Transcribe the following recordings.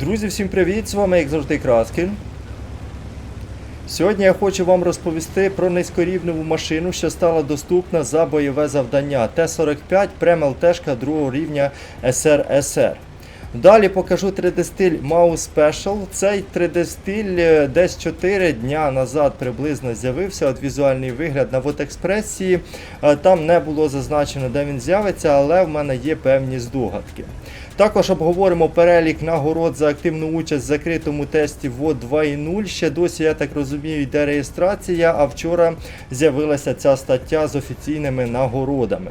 Друзі, всім привіт! З вами, як завжди, Краскін. Сьогодні я хочу вам розповісти про низькорівневу машину, що стала доступна за бойове завдання Т-45 Прем ЛТшка другого рівня СРСР. Далі покажу 3D-стиль Mouse Special. Цей 3D-стиль е, десь 4 дня назад приблизно з'явився. От візуальний вигляд на Вотекспресії. Е, Там не було зазначено, де він з'явиться, але в мене є певні здогадки. Також обговоримо перелік нагород за активну участь в закритому тесті ВОД 2.0. Ще досі, я так розумію, йде реєстрація, а вчора з'явилася ця стаття з офіційними нагородами.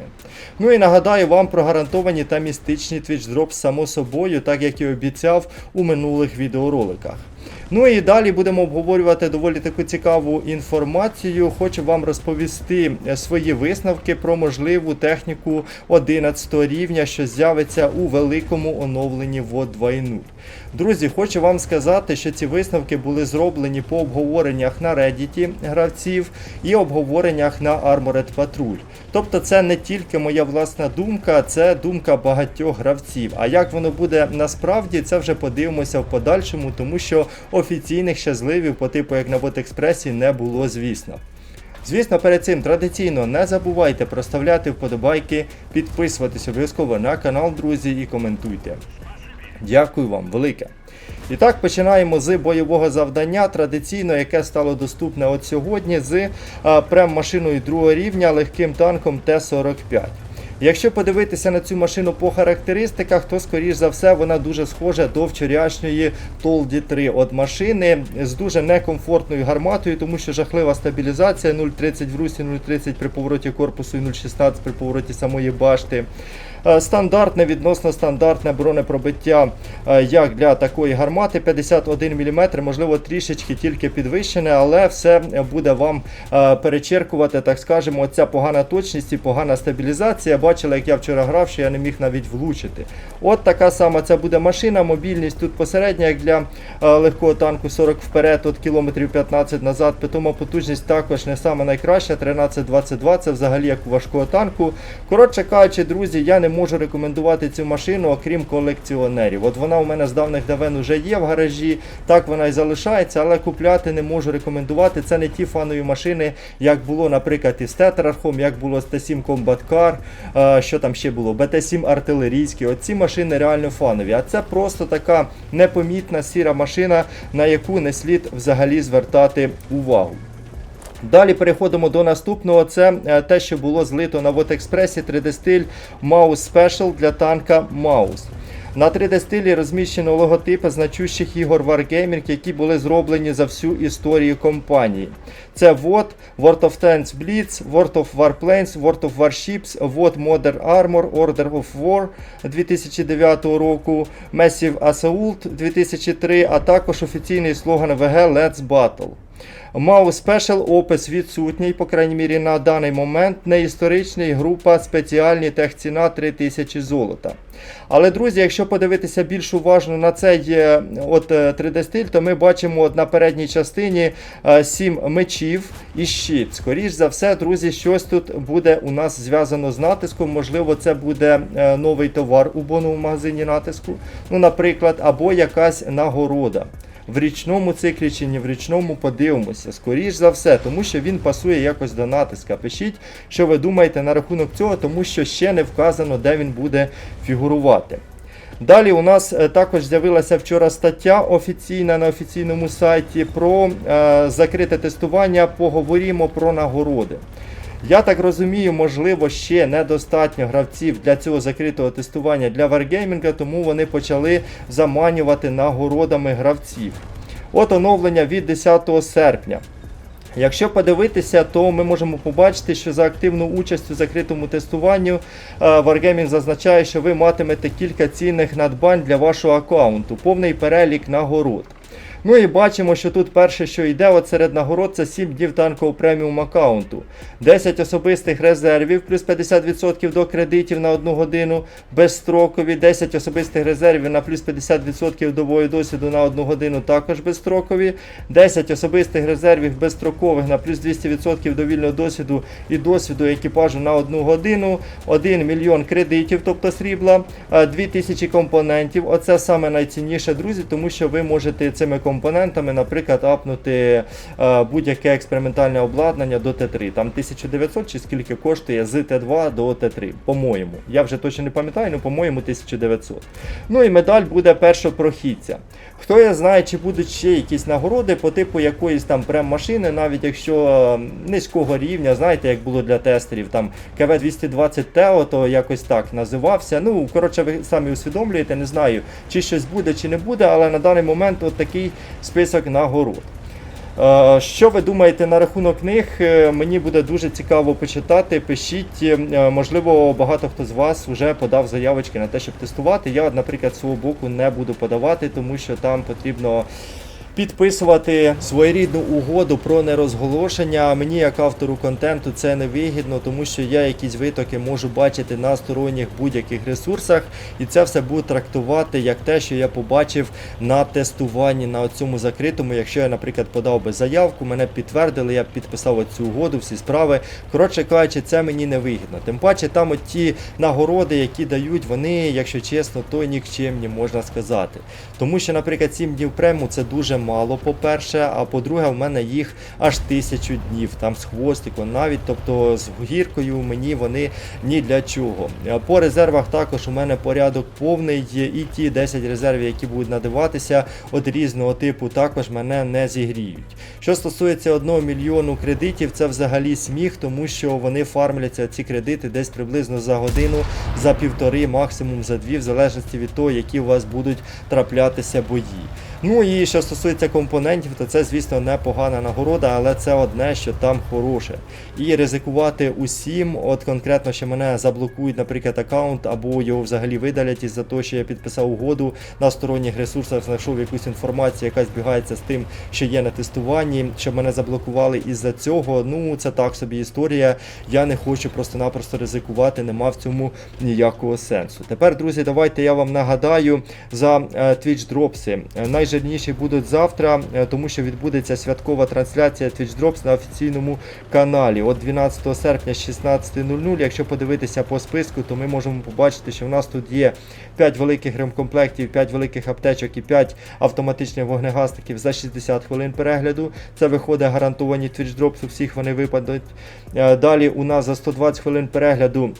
Ну і нагадаю вам про гарантовані та містичні твічдроп, само собою, так як і обіцяв у минулих відеороликах. Ну і далі будемо обговорювати доволі таку цікаву інформацію. Хочу вам розповісти е, свої висновки про можливу техніку 11 рівня, що з'явиться у великому оновленні ВОД 2.0. Друзі, хочу вам сказати, що ці висновки були зроблені по обговореннях на Reddit гравців і обговореннях на Armored Patrol. Тобто це не тільки моя власна думка, це думка багатьох гравців. А як воно буде насправді, це вже подивимося в подальшому, тому що офіційних щасливів по типу як на Ботекспресі не було, звісно. Звісно, перед цим традиційно не забувайте проставляти вподобайки, підписуватись обов'язково на канал, друзі, і коментуйте. Дякую вам велике. І так починаємо з бойового завдання, традиційно, яке стало доступне от сьогодні з а, прем-машиною другого рівня легким танком Т-45. Якщо подивитися на цю машину по характеристиках, то скоріш за все вона дуже схожа до вчорашньої Толді 3 от машини з дуже некомфортною гарматою, тому що жахлива стабілізація 0,30 в русі, 0,30 при повороті корпусу і 0,16 при повороті самої башти. Е, Стандартне, відносно стандартне бронепробиття, е, як для такої гармати 51 мм, можливо, трішечки тільки підвищене, але все буде вам е, перечеркувати, так скажемо, ця погана точність і погана стабілізація. Бачили, як я вчора грав, що я не міг навіть влучити. От така сама це буде машина. Мобільність тут посередня, як для легкого танку 40 вперед, от кілометрів 15 назад. Питома потужність також не сама найкраща, 13-22, це взагалі як у важкого танку. Коротше кажучи, друзі, я не можу рекомендувати цю машину, окрім колекціонерів. От вона у мене з давних давен вже є в гаражі, так вона і залишається, але купляти не можу рекомендувати. Це не ті фанові машини, як було, наприклад, із Тетрархом, як було з Т7 Combat Car, е, що там ще було, БТ7 артилерійський. Оці ці машини реально фанові. А це просто така непомітна сіра машина, на яку не слід взагалі звертати увагу. Далі переходимо до наступного. Це е, те, що було злито на Вотекспресі 3D-стиль Mouse Special для танка Mouse. На 3D-стилі розміщено логотипи значущих ігор Wargaming, які були зроблені за всю історію компанії. Це WOT, World of Tanks Blitz, World of Warplanes, World of Warships, WOT Modern Armor, Order of War 2009 року, Massive Assault 2003, а також офіційний слоган VG Let's Battle. Мав спешл опис відсутній, по крайній мірі на даний момент. Не історичний, група спеціальні техціна 3000 золота. Але, друзі, якщо подивитися більш уважно на цей е, от 3D-стиль, то ми бачимо от на передній частині 7 мечів і щит. Скоріш за все, друзі, щось тут буде у нас зв'язано з натиском. Можливо, це буде е, новий товар у боновому магазині натиску, ну, наприклад, або якась нагорода в річному циклі чи не в річному подивимося. Скоріш за все, тому що він пасує якось до натиска. Пишіть, що ви думаєте на рахунок цього, тому що ще не вказано, де він буде фігурувати. Далі у нас е, також з'явилася вчора стаття офіційна на офіційному сайті про е, закрите тестування. Поговоримо про нагороди. Я так розумію, можливо, ще недостатньо гравців для цього закритого тестування для Wargaming, тому вони почали заманювати нагородами гравців. От оновлення від 10 серпня. Якщо подивитися, то ми можемо побачити, що за активну участь у закритому тестуванню е, Wargaming зазначає, що ви матимете кілька цінних надбань для вашого аккаунту, повний перелік нагород. Ну і бачимо, що тут перше, що йде от серед нагород, це 7 днів танкового преміум аккаунту. 10 особистих резервів, плюс 50% до кредитів на одну годину, безстрокові, 10 особистих резервів на плюс 50% до бою досвіду на одну годину, також безстрокові, 10 особистих резервів безстрокових на плюс 200% до вільного досвіду і досвіду екіпажу на одну годину, 1 мільйон кредитів, тобто срібла, 2000 компонентів. Оце саме найцінніше, друзі, тому що ви можете цими компонентами, наприклад, апнути е, будь-яке експериментальне обладнання до Т3. Там 1900 чи скільки коштує з Т2 до Т3, по-моєму. Я вже точно не пам'ятаю, але по-моєму 1900. Ну і медаль буде першопрохідця. Хто я знає, чи будуть ще якісь нагороди по типу якоїсь там прем-машини, навіть якщо низького рівня, знаєте, як було для тестерів, там КВ-220 Тео, то якось так називався. Ну, коротше, ви самі усвідомлюєте, не знаю, чи щось буде, чи не буде, але на даний момент от такий список нагород. Е, Що ви думаєте на рахунок них? Е, Мені буде дуже цікаво почитати. Пишіть, Е, можливо, багато хто з вас вже подав заявочки на те, щоб тестувати. Я, наприклад, свого боку не буду подавати, тому що там потрібно. Підписувати своєрідну угоду про нерозголошення. Мені, як автору контенту, це не вигідно, тому що я якісь витоки можу бачити на сторонніх будь-яких ресурсах, і це все буду трактувати як те, що я побачив на тестуванні на цьому закритому. Якщо я, наприклад, подав би заявку, мене підтвердили, я підписав цю угоду, всі справи. Коротше кажучи, це мені не вигідно. Тим паче, там от ті нагороди, які дають, вони, якщо чесно, то нікчемні можна сказати. Тому що, наприклад, 7 днів прему це дуже мало, по-перше, а по-друге, в мене їх аж тисячу днів, там з хвостиком навіть, тобто з гіркою мені вони ні для чого. Е, По резервах також у мене порядок повний, і ті 10 резервів, які будуть надаватися от різного типу, також мене не зігріють. Що стосується 1 мільйону кредитів, це взагалі сміх, тому що вони фармляться ці кредити десь приблизно за годину, за півтори, максимум за дві, в залежності від того, які у вас будуть траплятися бої. Ну і що стосується компонентів, то це, звісно, непогана нагорода, але це одне, що там хороше. І ризикувати усім, от конкретно, що мене заблокують, наприклад, аккаунт, або його взагалі видалять із-за того, що я підписав угоду на сторонніх ресурсах, знайшов якусь інформацію, яка збігається з тим, що є на тестуванні, щоб мене заблокували із-за цього. Ну, це так собі історія. Я не хочу просто-напросто ризикувати, нема в цьому ніякого сенсу. Тепер, друзі, давайте я вам нагадаю за е, Twitch дропси. Найжирніші будуть завтра, е, тому що відбудеться святкова трансляція Twitch Drops на офіційному каналі. От 12 серпня 16.00. Якщо подивитися по списку, то ми можемо побачити, що в нас тут є 5 великих ремкомплектів, 5 великих аптечок і 5 автоматичних вогнегасників за 60 хвилин перегляду. Це виходить гарантовані Twitch Drops, у всіх вони випадуть. Е, Далі у нас за 120 хвилин перегляду.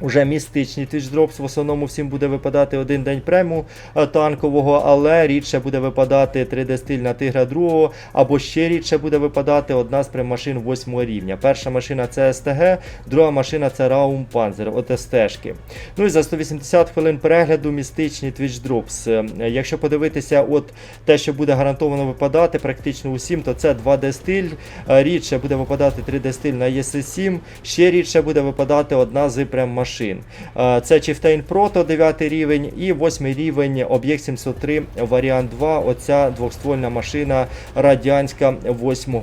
Уже містичні твічдропс, в основному всім буде випадати один день прему е, танкового, але рідше буде випадати 3D стиль на тигра другого, або ще рідше буде випадати одна з прем-машин 8 рівня. Перша машина це СТГ, друга машина це Raum Panzer, от СТшки. Ну і за 180 хвилин перегляду містичні твічдропс. Якщо подивитися, от те, що буде гарантовано випадати практично усім, то це 2D стиль. Е, Рідше буде випадати 3D стиль на ES7, ще рідше буде випадати одна з прем-машин. Е, Це Chieftain Proto 9 рівень і 8 рівень Об'єкт 703 варіант 2. Оця двохствольна машина радянська 8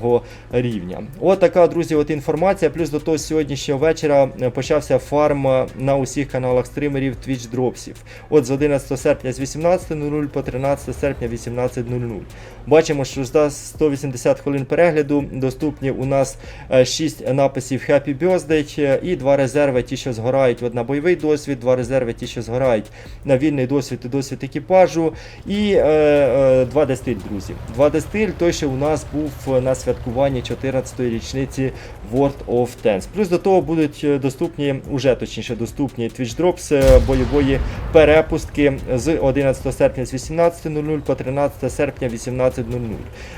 рівня. От така, друзі, от інформація. Плюс до того сьогоднішнього вечора е, почався фарм на усіх каналах стримерів Twitch дропсів. От з 11 серпня з 18.00 по 13 серпня 18.00. Бачимо, що за 180 хвилин перегляду доступні у нас 6 написів Happy Birthday е, і 2 резерви, ті, що згорають от на бойовий досвід, 2 резерви, ті, що згорають на вільний досвід і досвід екіпажу. І е, е, 2D стиль, друзі. 2D стиль, той, що у нас був на святкуванні 14-ї річниці World of Tanks. Плюс до того будуть е, доступні, уже точніше доступні Twitch Drops е, бойової перепустки з 11 серпня з 18.00 по 13 серпня 18.00.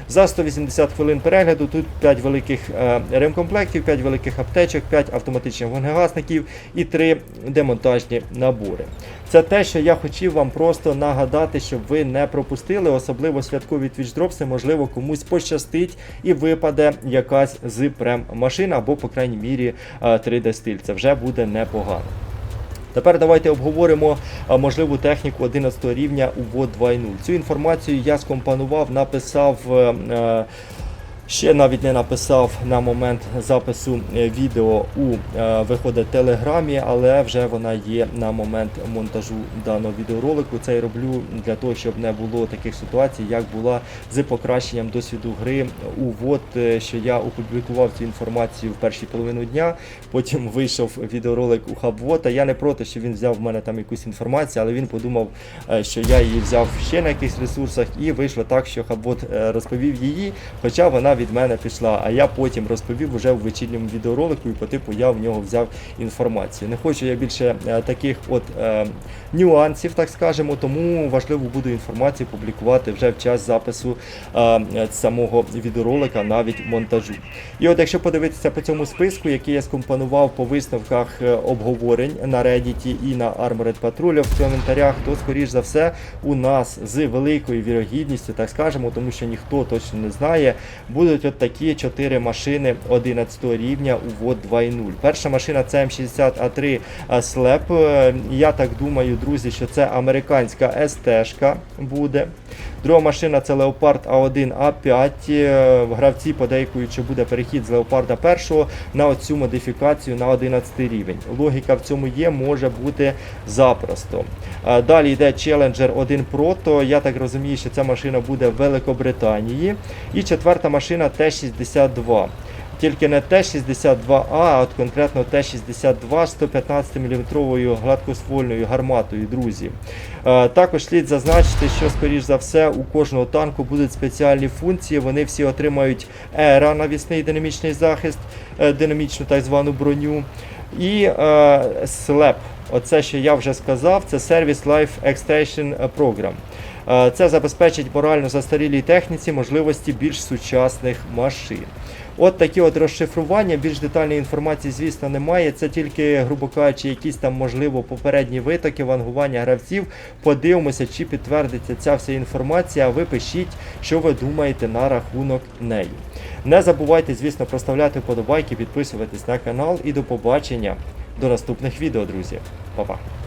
За 180 хвилин перегляду тут 5 великих е, ремкомплектів, 5 великих аптечок, 5 автоматичних вогнегасників і 3 демонтажні набори. Це те, що я хотів вам просто нагадати, щоб ви не пропустили, особливо святкові твічдропси, можливо, комусь пощастить і випаде якась з прем-машин або, по крайній мірі, е, 3D стиль. Це вже буде непогано. Тепер давайте обговоримо можливу техніку 11 рівня у ВОД 2.0. Цю інформацію я скомпонував, написав. Ще навіть не написав на момент запису е, відео у е, виходить телеграмі, але вже вона є на момент монтажу даного відеоролику. Це я роблю для того, щоб не було таких ситуацій, як була з покращенням досвіду гри у ВОД, е, що я опублікував цю інформацію в першій половину дня. Потім вийшов відеоролик у Хабвота. Я не проти, що він взяв в мене там якусь інформацію, але він подумав, що я її взяв ще на якихось ресурсах, і вийшло так, що Хабвот розповів її, хоча вона від мене пішла. А я потім розповів уже в вечірньому відеоролику, і по типу я в нього взяв інформацію. Не хочу я більше е, таких от е, нюансів, так скажемо, тому важливо буду інформацію публікувати вже в час запису е, самого відеоролика, навіть монтажу. І от якщо подивитися по цьому списку, який я скомпонував по висновках е, обговорень на Reddit і на Armored Patrol в коментарях, то скоріш за все у нас з великою вірогідністю, так скажемо, тому що ніхто точно не знає, будуть от такі 4 машини 11 рівня у ВОД 2.0. Перша машина це М60А3 Slap. Е, Я так думаю, друзі, що це американська СТ-шка буде. Друга машина це A1 A5. Е, Гравці подейкують, що буде перехід з Леопарда 1 на оцю модифікацію на 11 рівень. Логіка в цьому є, може бути запросто. Е, Далі йде Challenger 1 Proto. я так розумію, що ця машина буде в Великобританії. І четверта машина Т-62. Тільки не Т-62А, а от конкретно Т-62 з 115 мм гладкоствольною гарматою, друзі. Е, Також слід зазначити, що, скоріш за все, у кожного танку будуть спеціальні функції. Вони всі отримають ЕРА, навісний динамічний захист, е, динамічну так звану броню. І е, SLAP, оце, що я вже сказав, це Service Life Extension Program. Е, Це забезпечить морально застарілій техніці можливості більш сучасних машин. От такі от розшифрування, більш детальної інформації, звісно, немає. Це тільки, грубо кажучи, якісь там, можливо, попередні витоки, вангування гравців. Подивимося, чи підтвердиться ця вся інформація. Ви пишіть, що ви думаєте на рахунок неї. Не забувайте, звісно, проставляти вподобайки, підписуватись на канал і до побачення до наступних відео, друзі. Па-па!